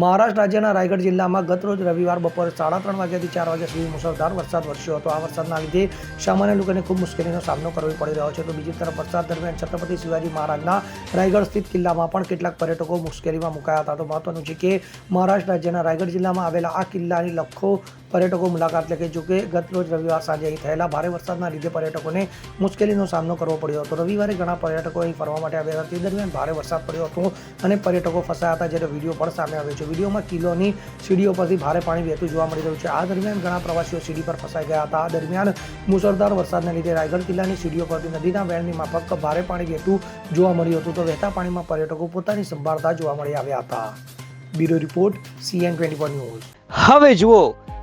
મહારાષ્ટ્ર રાજ્યના રાયગઢ જિલ્લામાં ગતરોજ રવિવાર બપોરે સાડા ત્રણ વાગ્યાથી ચાર વાગ્યા સુધી મુસળધાર વરસાદ વરસ્યો હતો. આ વરસાદના લીધે સામાન્ય લોકોને ખૂબ મુશ્કેલીનો સામનો કરવો પડી રહ્યો છે. તો બીજી તરફ વરસાદ દરમિયાન છત્રપતિ શિવાજી મહારાજના રાયગઢ સ્થિત કિલ્લામાં પણ કેટલાક પર્યટકો મુશ્કેલીમાં મુકાયા હતા. તો મહત્વનું છે કે મહારાષ્ટ્ર રાજ્યના રાયગઢ જિલ્લામાં આવેલા આ કિલ્લાની લખો પર્યટકો મુલાકાત લે કે જોકે ગત રોજ રવિવાર સાંજે અહીં થયેલા ભારે વરસાદના લીધે પર્યટકોને મુશ્કેલીનો સામનો કરવો પડ્યો હતો. રવિવારે ઘણા પર્યટકો અહીં ફરવા માટે આવ્યા હતા. તે દરમિયાન ભારે વરસાદ પડ્યો હતો અને પર્યટકો ફસાયા હતા જ્યારે વીડિયો પણ સામે આવ્યો છે. વિડીયોમાં કિલ્લોની સીડીઓ પરથી ભારે પાણી વહેતું જોવા મળી રહ્યું છે. આ દરમિયાન ઘણા પ્રવાસીઓ સીડી પર ફસાઈ ગયા હતા. આ દરમિયાન મુસળધાર વરસાદના લીધે રાયગઢ કિલ્લાની સીડીઓ પરથી નદીના વહેણની માફક ભારે પાણી વહેતું જોવા મળ્યું હતું. તો વહેતા પાણીમાં પર્યટકો પોતાની સંભાળતા જોવા મળી આવ્યા હતા. Bureau report CN twenty news હવે જુઓ